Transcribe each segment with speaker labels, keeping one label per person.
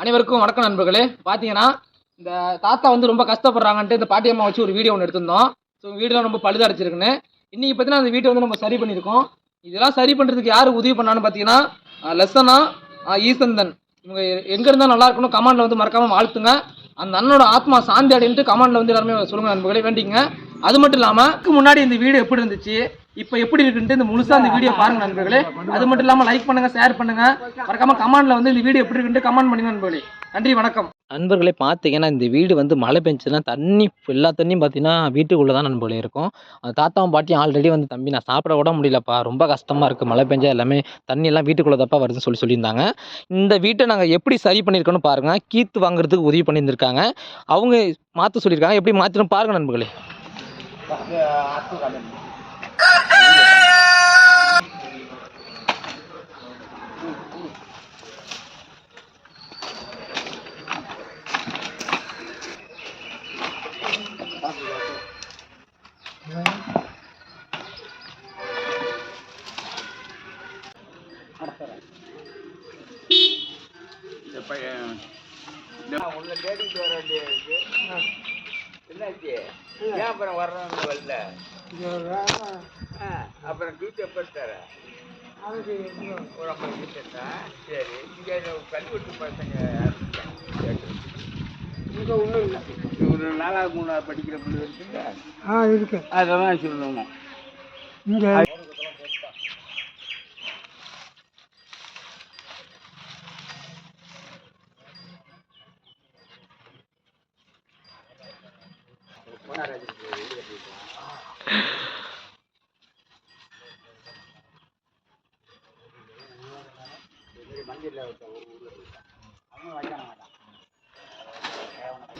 Speaker 1: அனைவருக்கும் வணக்கம் நண்பர்களே. பார்த்தீங்கன்னா இந்த தாத்தா வந்து ரொம்ப கஷ்டப்படுறாங்கன்ட்டு இந்த பாட்டியம்மா வச்சு ஒரு வீடியோ ஒன்று எடுத்திருந்தோம். ஸோ வீடுலாம் ரொம்ப பழுதடைச்சிருக்குன்னு இன்றைக்கி பார்த்தீங்கன்னா அந்த வீட்டை வந்து நம்ம சரி பண்ணியிருக்கோம். இதெல்லாம் சரி பண்ணுறதுக்கு யார் உதவி பண்ணான்னு பார்த்தீங்கன்னா லெசனா ஈசந்தன். இவங்க எங்கே இருந்தால் நல்லா இருக்கணும். கமாண்டில் வந்து மறக்காமல் வாழ்த்துங்க. அந்த அண்ணனோட ஆத்மா சாந்தி அடைன்ட்டு கமெண்ட்ல வந்து எல்லாருமே சொல்லுங்கள் நண்பர்களே வேண்டிங்க அது மட்டும் இல்லாமல் முன்னாடி இந்த வீடு எப்படி இருந்துச்சு? இப்போ எப்படி இருக்குன்ட்டு இந்த முழுசா இந்த வீடியோ பாருங்க நண்பர்களே அது மட்டும் இல்லாமல் லைக் பண்ணுங்க ஷேர் பண்ணுங்க மறக்காம கமெண்ட்ல வந்து இந்த வீடியோ எப்படி இருக்குன்ட்டு கமெண்ட் பண்ணுங்க நண்பர்களே நன்றி வணக்கம்
Speaker 2: நண்பர்களே பார்த்தீங்கன்னா இந்த வீடு வந்து மழை பெஞ்சுன்னா தண்ணி எல்லா தண்ணியும் பார்த்தீங்கன்னா வீட்டுக்குள்ளே தான் நண்பர்களே இருக்கும் அந்த தாத்தாவும் பாட்டியும் ஆல்ரெடி வந்து தம்பி நான் சாப்பிட கூட முடியலப்பா ரொம்ப கஷ்டமாக இருக்குது மழை பெஞ்சா எல்லாமே தண்ணி எல்லாம் வீட்டுக்குள்ளே தப்பா வருதுன்னு சொல்லி சொல்லியிருந்தாங்க இந்த வீட்டை நாங்கள் எப்படி சரி பண்ணியிருக்கோன்னு பாருங்கள் கீத்து வாங்குறதுக்கு உதவி பண்ணியிருந்திருக்காங்க அவங்க மாற்ற சொல்லியிருக்காங்க எப்படி மாற்றணும் பாருங்க நண்பர்களே
Speaker 3: உள்ள தேடிட்டு வர வேண்டிய இருக்கு? என்னாச்சு? ஏன் அப்புறம் வர்றோம் வரல ஆ, அப்புறம் டியூட்டி எப்போ தர ஒரு ஐம்பது சரி இங்கே கல்வெட்டு பசங்க இங்கே ஒன்றும் இல்லை. ஒரு நாலாவது மூணாவது படிக்கிற பிள்ளை இருக்குல்ல?
Speaker 4: ஆ இருக்கு.
Speaker 3: அதெல்லாம் சொல்லணும்.
Speaker 4: இங்கே.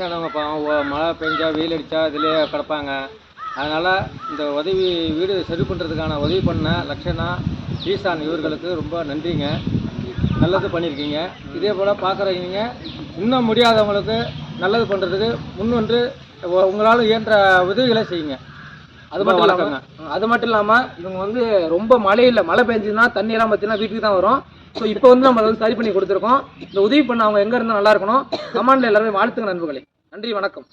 Speaker 1: வயசானவங்க பாவம் மழை பெஞ்சா வெயில் அடித்தா இதிலே கிடப்பாங்க. அதனால் இந்த உதவி வீடு சரி பண்ணுறதுக்கான உதவி பண்ண லட்சணா ஈசான் இவர்களுக்கு ரொம்ப நன்றிங்க. நல்லது பண்ணியிருக்கீங்க இதே போல் பார்க்குறவங்க இன்னும் முடியாதவங்களுக்கு நல்லது பண்ணுறதுக்கு முன்வன்று உங்களால் இயன்ற உதவிகளை செய்யுங்க. அது மட்டும் இல்லாமல் அது மட்டும் இல்லாமல் இவங்க வந்து ரொம்ப மழையில் மழை பெஞ்சுன்னா தண்ணியெல்லாம் பார்த்தீங்கன்னா வீட்டுக்கு தான் வரும். ஸோ இப்போ வந்து நம்ம அதை வந்து சரி பண்ணி கொடுத்துருக்கோம். இந்த உதவி பண்ண அவங்க எங்கே இருந்தால் நல்லா இருக்கணும். கமாண்டில் எல்லாருமே வாழ்த்துங்க நண்பர்களே. நன்றி வணக்கம்.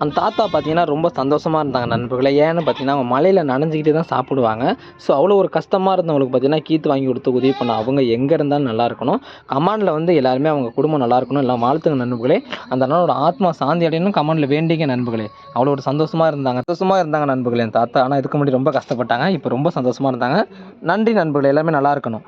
Speaker 2: அந்த தாத்தா பார்த்தீங்கன்னா ரொம்ப சந்தோஷமாக இருந்தாங்க நண்பர்களே. ஏன்னு பார்த்தீங்கன்னா அவங்க மலையில் நனைஞ்சிக்கிட்டே தான் சாப்பிடுவாங்க. ஸோ அவ்வளோ ஒரு கஷ்டமாக இருந்தவங்களுக்கு பார்த்தீங்கன்னா கீத்து வாங்கி கொடுத்து உதவி பண்ண அவங்க எங்கே இருந்தாலும் நல்லா இருக்கணும். கமாண்டில் வந்து எல்லாருமே அவங்க குடும்பம் நல்லா இருக்கணும். எல்லாம் வாழ்த்துங்க நண்பர்களே. அந்த அண்ணனோட ஆத்மா சாந்தி அடையணும் கமாண்டில் வேண்டிங்க நண்பர்களே. அவ்வளோ ஒரு சந்தோஷமாக இருந்தாங்க. சந்தோஷமாக இருந்தாங்க நண்பர்களே. என் தாத்தா ஆனால் இதுக்கு முன்னாடி ரொம்ப கஷ்டப்பட்டாங்க. இப்போ ரொம்ப சந்தோஷமாக இருந்தாங்க. நன்றி நண்பர்களே. எல்லாமே நல்லா இருக்கணும்.